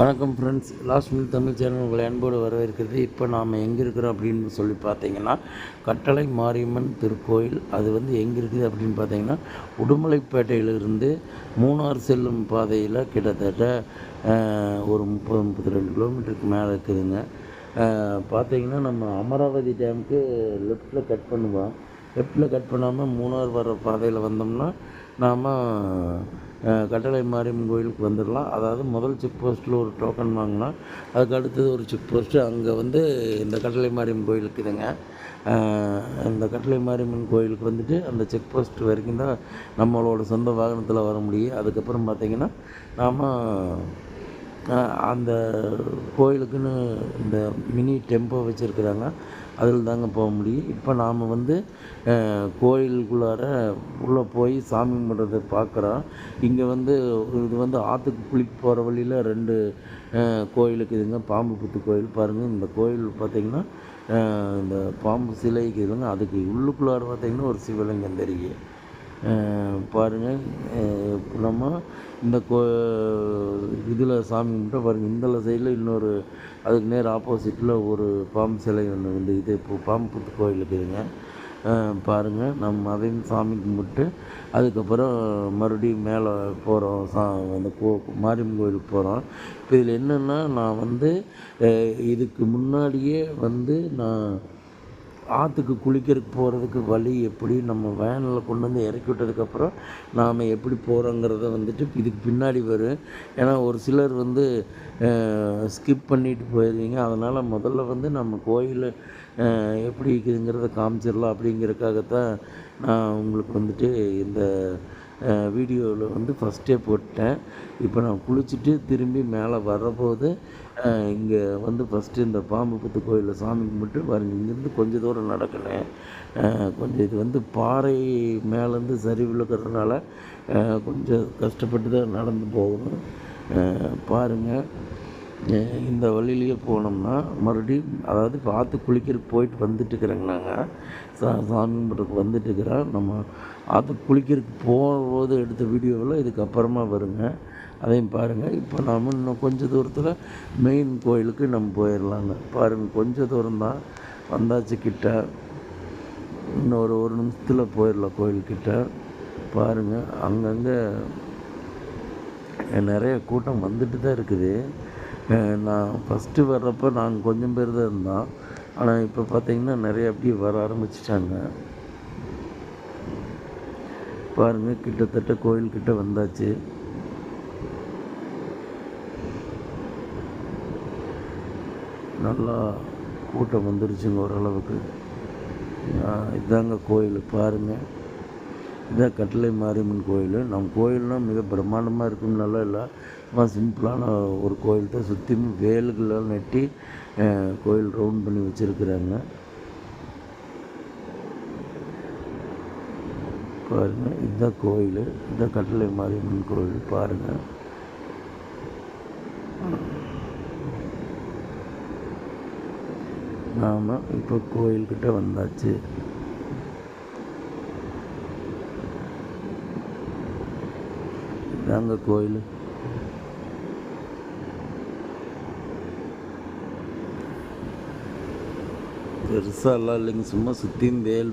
வணக்கம் friends last minute Tamil channel உங்களை அன்போடு வரவேற்கிறது. இப்போ நாம் எங்கே இருக்கிறோம் அப்படின்னு சொல்லி பார்த்தீங்கன்னா கட்டளை மாரியம்மன் திருக்கோயில். அது வந்து எங்கே இருக்குது அப்படின்னு பார்த்தீங்கன்னா உடுமலைப்பேட்டையிலிருந்து மூணார் செல்லும் பாதையில் கிட்டத்தட்ட ஒரு முப்பது முப்பத்தி ரெண்டு கிலோமீட்டருக்கு மேலே இருக்குதுங்க. பார்த்தீங்கன்னா நம்ம அமராவதி டேமுக்கு லெஃப்ட்டில் கட் பண்ணுவோம். லெஃப்டில் கட் பண்ணாமல் மூணார் வர பாதையில் வந்தோம்னா நாம் கட்டளை மாரியம்மன் கோயிலுக்கு வந்துடலாம் அதாவது முதல் செக் போஸ்ட்டில் ஒரு டோக்கன் வாங்கினா அதுக்கு அடுத்தது ஒரு செக் போஸ்ட்டு அங்கே வந்து இந்த கட்டளை மாரியம்மன் கோயில் இருக்குதுங்க இந்த கட்டளை மாரியம்மன் கோயிலுக்கு வந்துட்டு அந்த செக் போஸ்ட் வரைக்கும் தான் நம்மளோட சொந்த வாகனத்தில் வர முடியும். அதுக்கப்புறம் பார்த்திங்கன்னா நாம் அந்த கோயிலுக்குன்னு இந்த மினி டெம்போ வச்சுருக்குறாங்க. அதில் தாங்க போக முடியும். இப்போ நாம் வந்து கோயிலுக்குள்ளார உள்ளே போய் சாமி கும்பிட்றத பார்க்குறோம் இங்கே வந்து இது வந்து ஆற்றுக்கு குளிக்க போகிற வழியில் ரெண்டு கோயிலுக்கு இதுங்க பாம்பு புத்து கோயில் பாருங்கள் இந்த கோயில் பார்த்திங்கன்னா இந்த பாம்பு சிலைக்கு இதுங்க அதுக்கு உள்ளுக்குள்ளார பார்த்திங்கன்னா ஒரு சிவலிங்கம் தெரியும் பாருங்கள் நம்ம இந்த கோ இதில் சாமி கும்பிட்டா பாருங்கள் இந்த சைடில் இன்னொரு அதுக்கு நேர் ஆப்போசிட்டில் ஒரு பாம்பு சிலை ஒன்று வந்து இது இப்போ பாம்பு புத்து கோயில் இருக்குதுங்க. பாருங்கள் நம்ம அதையும் சாமி கும்பிட்டு அதுக்கப்புறம் மறுபடியும் மேலே போகிறோம் சா அந்த கோ மாரியம்மன் கோயிலுக்கு போகிறோம் இப்போ இதில் என்னென்னா நான் வந்து இதுக்கு முன்னாடியே வந்து நான் ஆற்றுக்கு குளிக்கிறதுக்கு போகிறதுக்கு வழி எப்படி? நம்ம வேனில் கொண்டு வந்து இறக்கி விட்டதுக்கப்புறம் நாம் எப்படி போகிறோங்கிறத வந்துட்டு இதுக்கு பின்னாடி வரும். ஏன்னா ஒரு சிலர் வந்து ஸ்கிப் பண்ணிட்டு போயிடுவீங்க அதனால் முதல்ல வந்து நம்ம கோயில் எப்படி இருக்குதுங்கிறத காமிச்சிடலாம் அப்படிங்கிறதுக்காகத்தான் நான் உங்களுக்கு வந்துட்டு இந்த வீடியோவில் வந்து ஃபஸ்ட்டே போட்டேன். இப்போ நான் குளிச்சுட்டு திரும்பி மேலே வரபோது இங்கே வந்து ஃபஸ்ட்டு இந்த பாம்பு புத்து கோயிலில் சாமி கும்பிட்டு பாருங்கள் இங்கேருந்து கொஞ்சம் தூரம் நடக்கணும் கொஞ்சம் இது வந்து பாறை மேலேருந்து சரிவு இருக்கிறதுனால கொஞ்சம் கஷ்டப்பட்டு தான் நடந்து போகணும். பாருங்கள் இந்த வழியிலேயே போனோம்னா மறுபடியும் அதாவது பார்த்து குளிக்கிறதுக்கு போயிட்டு வந்துட்டுருக்குறேங்க நாங்கள் சா சாமி கும்பிட்றதுக்கு வந்துட்டு இருக்கிறோம் நம்ம ஆற்று குளிக்கிறதுக்கு போகும்போது எடுத்த வீடியோவில் இதுக்கப்புறமா வருங்க. அதையும் பாருங்கள் இப்போ நாம் இன்னும் கொஞ்சம் தூரத்தில் மெயின் கோயிலுக்கு நம்ம போயிடலாங்க பாருங்கள் கொஞ்சம் தூரம் தான் வந்தாச்சு கிட்ட. இன்னும் ஒரு ஒரு நிமிஷத்தில் போயிடலாம் கோயில்கிட்ட பாருங்கள் அங்கங்கே நிறைய கூட்டம் வந்துட்டு தான் இருக்குது நான் ஃபஸ்ட்டு வர்றப்போ நாங்கள் கொஞ்சம் பேர் தான் இருந்தோம். ஆனால் இப்போ பார்த்தீங்கன்னா நிறைய அப்படியே வர ஆரம்பிச்சிட்டாங்க. பாருங்கள் கிட்டத்தட்ட கோயில்கிட்ட வந்தாச்சு. நல்லா கூட்டம் வந்துருச்சுங்க ஓரளவுக்கு. இதாங்க கோயில் பாருங்கள் இதான் கட்டளை மாரியம்மன் கோயில். நம்ம கோயில்னால் மிக பிரம்மாண்டமாக இருக்கும்னால இல்லை. சும்மா சிம்பிளான ஒரு கோயில் தான் சுற்றியும் வேலுகள்லாம் நட்டி கோயில் ரவுண்ட் பண்ணி வச்சுருக்குறாங்க. பாருங்கள் இதுதான் கோயில் இந்த கட்டளை மாரியம்மன் கோயில் பாருங்கள் நாம் இப்போ கோயில்கிட்ட வந்தாச்சு. இதாங்க கோயில். பெருசாலாம் இல்லைங்க சும்மா சுற்றியும் வேல்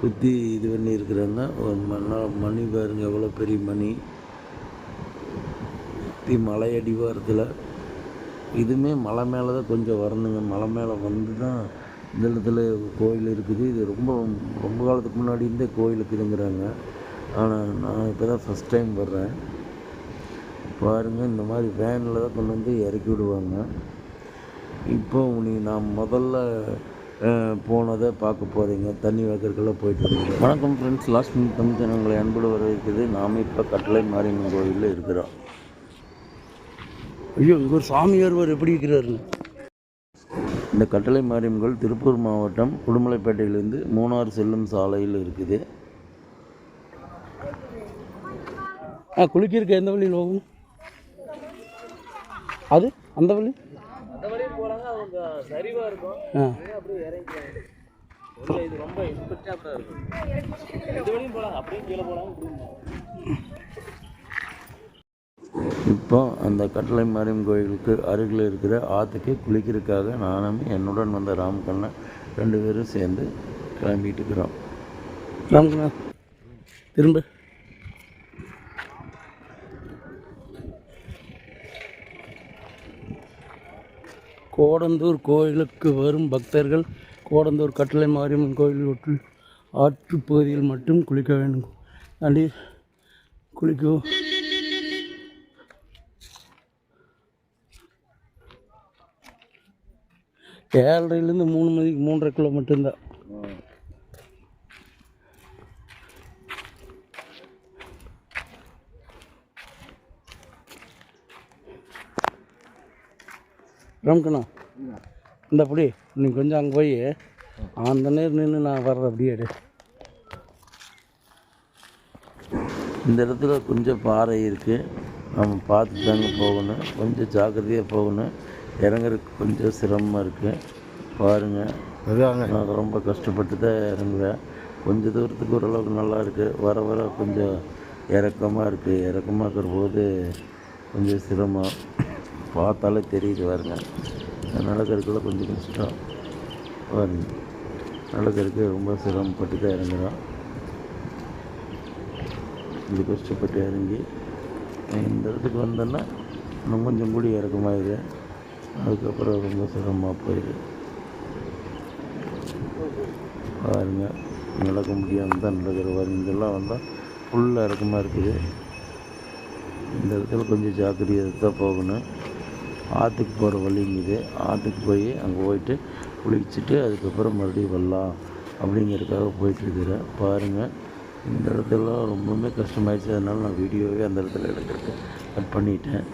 குத்தி இது பண்ணியிருக்கிறாங்க ஒரு மண்ணா மணி பாருங்க எவ்வளோ பெரிய மணி. சுற்றி மலை அடிவாரத்தில் இதுவுமே மலை மேலே தான் கொஞ்சம் வரணுங்க. மலை மேலே வந்து தான் இந்த இடத்துல கோயில் இருக்குது. இது ரொம்ப ரொம்ப காலத்துக்கு முன்னாடி இருந்தே கோயில் இருக்குதுங்கிறாங்க. ஆனால் நான் இப்போ தான் ஃபஸ்ட் டைம் வர்றேன். பாருங்கள் இந்த மாதிரி வேனில் தான் கொண்டு வந்து இறக்கி விடுவாங்க. இப்போ நீ நான் முதல்ல போனதை பார்க்க போகிறீங்க தண்ணி வைக்கிறதுக்கெல்லாம் போயிட்டு வரீங்க வணக்கம் ஃப்ரெண்ட்ஸ் லாஸ்ட் மினிட் தமிழ் சேனல்களை அன்போடு வரவேற்குது நாம் இப்போ கட்டளை மாரியம்மன் கோயிலில் இருக்கிறோம். ஐயோ ஒரு சாமியார் எப்படி இருக்கிறாரு? இந்த கட்டளை மாரியம்மன் திருப்பூர் மாவட்டம் உடுமலைப்பேட்டையிலேருந்து மூணார் செல்லும் சாலையில் இருக்குது. ஆ குளிக்கிறதுக்கு எந்த வழியில் போகும்? அது? அந்த வழி? இப்போ அந்த கட்டளை மாரியம் கோயிலுக்கு அருகில் இருக்கிற ஆற்றுக்கு குளிக்கிறதுக்காக நானும் என்னுடன் வந்த ராம்கண்ணன் ரெண்டு பேரும் சேர்ந்து கிளம்பிட்டு இருக்கிறோம். ராம்கண்ணா திரும்ப. கோடந்தூர் கோயிலுக்கு வரும் பக்தர்கள் கோடந்தூர் கட்டளை மாரியம்மன் கோயில் ஒற்று ஆற்று பகுதியில் மட்டும் குளிக்க வேண்டும். தாண்டி குளிக்கவும் ஏழரைலேருந்து மூணு மணிக்கு மூன்றரை கிலோ மட்டும்தான் ராம்கண்ணா இந்த அப்படி நீ கொஞ்சம் அங்கே போய் அந்த நேரம் நின்று நான் வர்றேன் அப்படியே எடு. இந்த இடத்துல கொஞ்சம் பாறை இருக்குது நம்ம பார்த்து தாங்க போகணும். கொஞ்சம் ஜாக்கிரதையாக போகணும். இறங்குறதுக்கு கொஞ்சம் சிரமமாக இருக்குது பாருங்கள் நான் ரொம்ப கஷ்டப்பட்டு தான் இறங்குவேன். கொஞ்சம் தூரத்துக்கு ஓரளவுக்கு நல்லா இருக்குது வர வர கொஞ்சம் இறக்கமாக இருக்குது இறக்கமாக இருக்கிற போது கொஞ்சம் சிரமம். பார்த்தாலே தெரியுது பாருங்க. நடக்கிறதுக்குள்ள கொஞ்சம் கஷ்டம். பாருங்க நடக்கிறதுக்கு ரொம்ப சிரமப்பட்டு தான் இறங்குறோம் இது கஷ்டப்பட்டு இறங்கி இந்த இடத்துக்கு வந்தோன்னா இன்னும் கொஞ்சம் கூடி இறக்கமாயிரு அதுக்கப்புறம் ரொம்ப சிரமமாக போயிடுது பாருங்க நடக்க முடியாமல் தான் நடக்கிற பாருங்க இதெல்லாம் வந்தால் ஃபுல்லாக இறக்கமாக இருக்குது. இந்த இடத்துல கொஞ்சம் ஜாக்கிரதையாக தான் போகணும். ஆற்றுக்கு போகிற வழிங்குது ஆற்றுக்கு போய் அங்கே போயிட்டு குளிச்சுட்டு அதுக்கப்புறம் மறுபடியும் வரலாம் அப்படிங்கிறதுக்காக போயிட்டுருக்கிறேன் பாருங்கள் இந்த இடத்துல ரொம்பவுமே கஷ்டமாயிடுச்சு. அதனால நான் வீடியோவே அந்த இடத்துல எடுக்கிறதுக்கு கட் பண்ணிட்டேன்.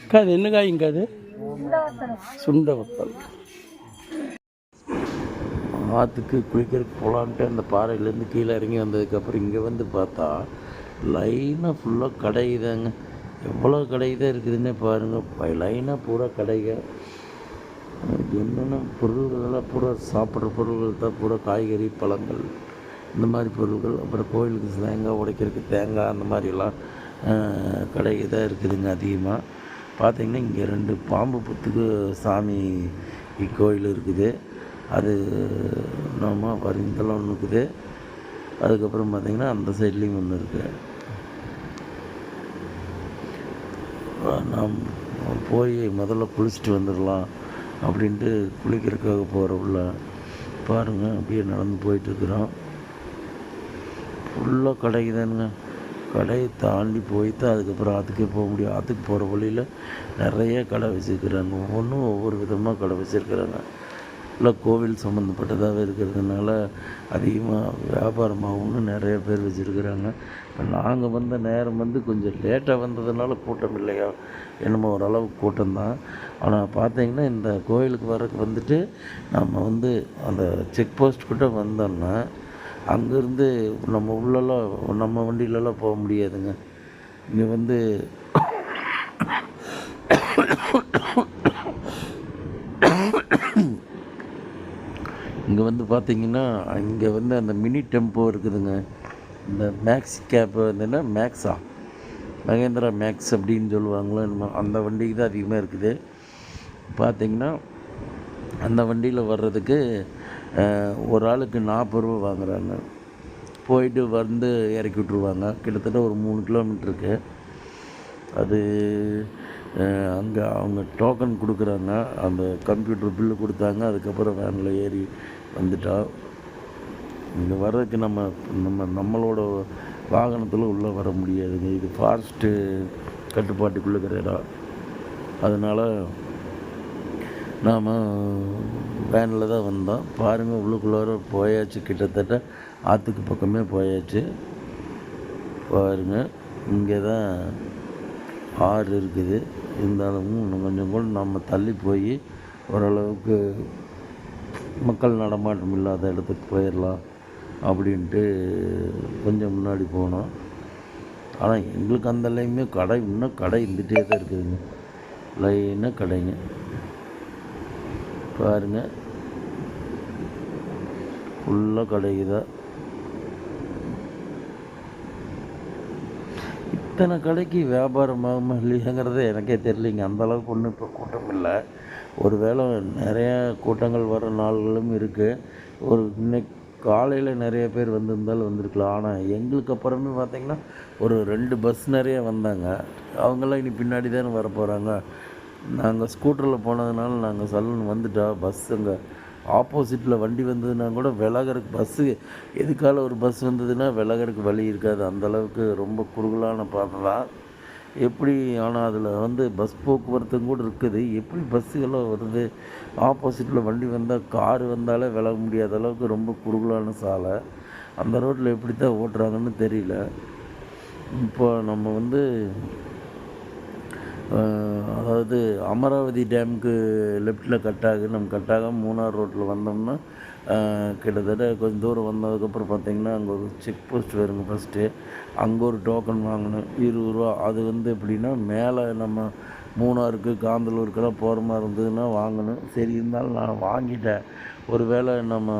அக்கா அது என்ன காய்ங்க அது? சுண்ட வத்தல் ஆற்றுக்கு குளிக்கிறதுக்கு போகலான்ட்டு அந்த பாறையிலேருந்து கீழே இறங்கி வந்ததுக்கப்புறம் இங்கே வந்து பார்த்தா லைனாக ஃபுல்லாக கடைதாங்க. எவ்வளோ கடை தான் இருக்குதுன்னே பாருங்கள் லைனாக பூரா கடைங்க. என்னென்ன பொருள்களெல்லாம் பூரா சாப்பிட்ற பொருள்கள் தான். பூரா காய்கறி பழங்கள் இந்த மாதிரி பொருட்கள் அப்புறம் கோயிலுக்கு தேங்காய் உடைக்கிறதுக்கு தேங்காய் அந்த மாதிரிலாம் கடை தான் இருக்குதுங்க அதிகமாக பார்த்திங்கன்னா இங்கே ரெண்டு பாம்பு புத்துக்கு சாமி கோயில் இருக்குது. அது நம்ம வருங்கெல்லாம் ஒன்று இருக்குது. அதுக்கப்புறம் பார்த்திங்கன்னா அந்த சைட்லேயும் ஒன்று இருக்குது நாம் போய் முதல்ல குளிச்சுட்டு வந்துடலாம் அப்படின்ட்டு குளிக்கிறதுக்காக போகிற பாருங்கள் அப்படியே நடந்து போயிட்டுருக்குறோம். ஃபுல்லாக கடைக்கு தானுங்க. கடையை தாண்டி போயிட்டு அதுக்கப்புறம் ஆற்றுக்கே போக முடியும். ஆற்றுக்கு போகிற வழியில் நிறைய கடை வச்சுருக்குறாங்க. ஒவ்வொன்றும் ஒவ்வொரு விதமாக கடை வச்சுருக்குறாங்க. இல்லை கோவில் சம்மந்தப்பட்டதாக இருக்கிறதுனால அதிகமாக வியாபாரமாகவும் நிறைய பேர் வச்சுருக்குறாங்க. இப்போ நாங்கள் வந்த நேரம் வந்து கொஞ்சம் லேட்டாக வந்ததுனால கூட்டம் இல்லையா? என்னமோ ஓரளவுக்கு கூட்டம்தான். ஆனால் பார்த்தீங்கன்னா இந்த கோயிலுக்கு வரக்கு வந்துட்டு நம்ம வந்து அந்த செக் போஸ்ட் கிட்ட வந்தோம்னா அங்கேருந்து நம்ம உள்ளெல்லாம் நம்ம வண்டியிலலாம் போக முடியாதுங்க. இங்கே வந்து இங்கே வந்து பார்த்தீங்கன்னா இங்கே வந்து அந்த மினி டெம்போ இருக்குதுங்க. இந்த மேக்ஸ் கேப் வந்துன்னா மேக்ஸா மகேந்திரா மேக்ஸ் அப்படின்னு சொல்லுவாங்களோ என்னமோ அந்த வண்டிக்கு தான் அதிகமாக இருக்குது. பார்த்திங்கன்னா அந்த வண்டியில் வர்றதுக்கு ஒரு ஆளுக்கு நாற்பது ரூபா வாங்குறாங்க. போயிட்டு வந்து இறக்கி விட்ருவாங்க கிட்டத்தட்ட ஒரு மூணு கிலோமீட்டருக்கு அது அங்கே அவங்க டோக்கன் கொடுக்குறாங்க. அந்த கம்ப்யூட்டர் பில்லு கொடுத்தாங்க. அதுக்கப்புறம் வேனில் ஏறி வந்துட்டால் இங்கே வர்றதுக்கு நம்ம நம்ம நம்மளோட வாகனத்தில் உள்ளே வர முடியாதுங்க. இது ஃபாரஸ்ட்டு கட்டுப்பாட்டுக்குள்ளே இருக்கிற இடம். அதனால் நாம் வேனில் தான் வந்தோம். பாருங்கள் உள்ளுக்குள்ளார போயாச்சு. கிட்டத்தட்ட ஆற்றுக்கு பக்கமே போயாச்சு. பாருங்கள் இங்கே தான் ஆறு இருக்குது. இருந்தாலும் இன்னும் கொஞ்சம் கூட நம்ம தள்ளி போய் ஓரளவுக்கு மக்கள் நடமாட்டம் இல்லாத இடத்துக்கு போயிடலாம் அப்படின்ட்டு கொஞ்சம் முன்னாடி போனோம். ஆனால் எங்களுக்கு அந்த லைமே கடை இன்னும் கடை இருந்துகிட்டே தான் இருக்குதுங்க. லைனாக கடைங்க. பாருங்கள் ஃபுல்லாக கடைக்கு தான். இத்தனை கடைக்கு வியாபாரமாகுமா இல்லையாங்கிறதே எனக்கே தெரியலிங்க. அந்த அளவுக்கு ஒன்றும் இப்போ கூட்டம் இல்லை. ஒரு வேளை நிறையா கூட்டங்கள் வர நாள்களும் இருக்குது ஒரு இன்னைக்கு காலையில் நிறைய பேர் வந்திருந்தாலும் வந்திருக்கலாம். ஆனால் எங்களுக்கு அப்புறமே பார்த்திங்கன்னா ஒரு ரெண்டு பஸ் நிறைய வந்தாங்க. அவங்கெல்லாம் இனி பின்னாடி தானே வர போகிறாங்க நாங்கள் ஸ்கூட்டரில் போனதுனால நாங்கள் சலூன் வந்துட்டா பஸ் அங்கே ஆப்போசிட்டில் வண்டி வந்ததுன்னா கூட விலகறக்கு பஸ்ஸு எதுக்கால ஒரு பஸ் வந்ததுன்னா விலகறக்கு வழி இருக்காது. அந்த அளவுக்கு ரொம்ப குறுகலான பாதை தான். எப்படி ஆனால் அதில் வந்து பஸ் போக்குவரத்தும் கூட இருக்குது. எப்படி பஸ்ஸுகள்லாம் வருது? ஆப்போசிட்டில் வண்டி வந்தால் காரு வந்தாலே விலக முடியாத அளவுக்கு ரொம்ப குறுகலான சாலை. அந்த ரோட்டில் எப்படி தான் ஓட்டுறாங்கன்னு தெரியல. இப்போ நம்ம வந்து அதாவது அமராவதி டேமுக்கு லெஃப்ட்டில் கட் ஆகுது. நம்ம கட் மூணார் ரோட்டில் வந்தோம்னா கிட்டத்தட்ட கொஞ்சம் தூரம் வந்ததுக்கப்புறம் பார்த்தீங்கன்னா அங்கே ஒரு செக் போஸ்ட் வருங்க ஃபஸ்ட்டு அங்கே ஒரு டோக்கன் வாங்கணும் இருபது ரூபா. அது வந்து எப்படின்னா மேலே நம்ம மூணாருக்கு காந்தலூருக்கெல்லாம் போகிற மாதிரி இருந்ததுன்னா வாங்கணும். சரி இருந்தாலும் நான் வாங்கிட்டேன். ஒரு வேளை நம்ம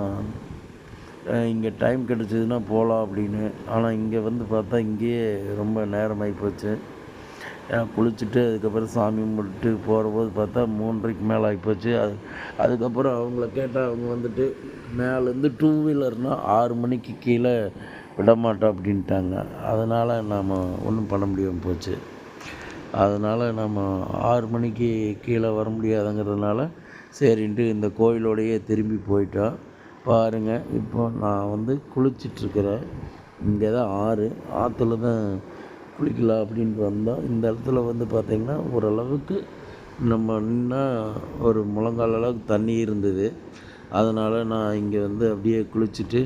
இங்கே டைம் கிடச்சிதுன்னா போகலாம் அப்படின்னு. ஆனால் இங்கே வந்து பார்த்தா இங்கேயே ரொம்ப நேரமாகி போச்சு. குளிச்சுட்டு அதுக்கப்புறம் சாமி கும்பிட்டு போகிறபோது பார்த்தா மூன்றரைக்கு மேலே ஆகிப்போச்சு. அது அதுக்கப்புறம் அவங்கள கேட்டால் அவங்க வந்துட்டு மேலேருந்து டூ வீலர்னால் ஆறு மணிக்கு கீழே விடமாட்டோம் அப்படின்ட்டாங்க. அதனால் நாம் ஒன்றும் பண்ண முடியாமல் போச்சு. அதனால் நம்ம ஆறு மணிக்கு கீழே வர முடியாதுங்கிறதுனால சரின்ட்டு இந்த கோயிலோடையே திரும்பி போயிட்டோம். பாருங்கள் இப்போ நான் வந்து குளிச்சிட்ருக்கிறேன் இங்கே தான் ஆறு. ஆற்றுல தான் குளிக்கலாம் அப்படின்ட்டு வந்தோம் இந்த இடத்துல வந்து பார்த்திங்கன்னா ஓரளவுக்கு நம்ம நின்னா ஒரு முழங்கால் அளவுக்கு தண்ணி இருந்தது. அதனால் நான் இங்கே வந்து அப்படியே குளிச்சுட்டு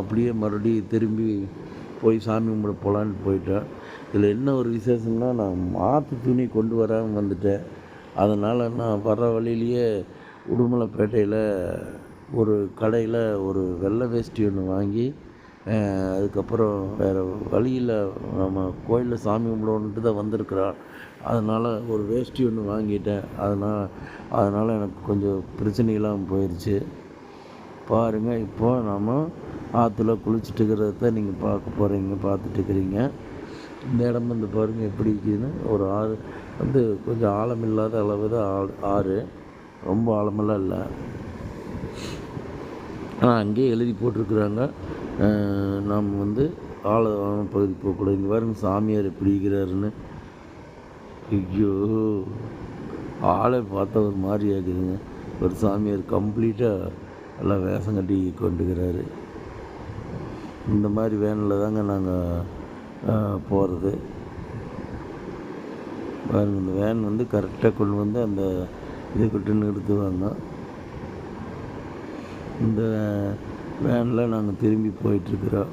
அப்படியே மறுபடியும் திரும்பி போய் சாமி கும்பிட போகலான்னு போயிட்டேன். இதில் என்ன ஒரு விசேஷம்னா நான் மாற்று துணி கொண்டு வராமல் வந்துட்டேன். அதனால் நான் வர்ற வழியிலேயே உடுமலைப்பேட்டையில் ஒரு கடையில் ஒரு வெள்ளை வேஷ்டி ஒன்று வாங்கி அதுக்கப்புறம் வேறு வழியில் நம்ம கோயிலில் சாமி கும்பிடணுன்ட்டு தான் வந்திருக்கிறாள் அதனால் ஒரு வேஷ்டி ஒன்று வாங்கிட்டேன். அதனால் அதனால் எனக்கு கொஞ்சம் பிரச்சனை இல்லாமல் போயிடுச்சு பாருங்கள் இப்போ நம்ம ஆற்றுல குளிச்சுட்டு இருக்கிறத நீங்கள் பார்க்க போகிறீங்க பார்த்துட்டு இருக்கிறீங்க. இந்த இடம் வந்து பாருங்கள் எப்படி இருக்குதுன்னு ஒரு ஆறு வந்து கொஞ்சம் ஆழம் இல்லாத அளவு தான் ஆறு ஆறு. ரொம்ப ஆழமெல்லாம் இல்லை. ஆனால் அங்கேயே எழுதி போட்டிருக்குறாங்க. நாம் வந்து ஆழமான பகுதி போகக்கூடாது. இங்கே பாருங்க சாமியார் எப்படி இருக்கிறாருன்னு. ஐயோ ஆளை பார்த்தா ஒரு மாதிரி ஆகுதுங்க. ஒரு சாமியார் கம்ப்ளீட்டாக எல்லாம் வேஷம் கட்டி கொண்டுக்கிறாரு. இந்த மாதிரி வேனில் தாங்க நாங்கள் போகிறது பாருங்க இந்த வேன் வந்து கரெக்டாக கொண்டு வந்து அந்த இதுக்கிட்ட நிறுத்துவாங்க. இந்த வேனில் நாங்கள் திரும்பி போயிட்டுருக்குறோம்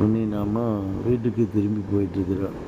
இனி நாம் வீட்டுக்கு திரும்பி போயிட்டுருக்குறோம்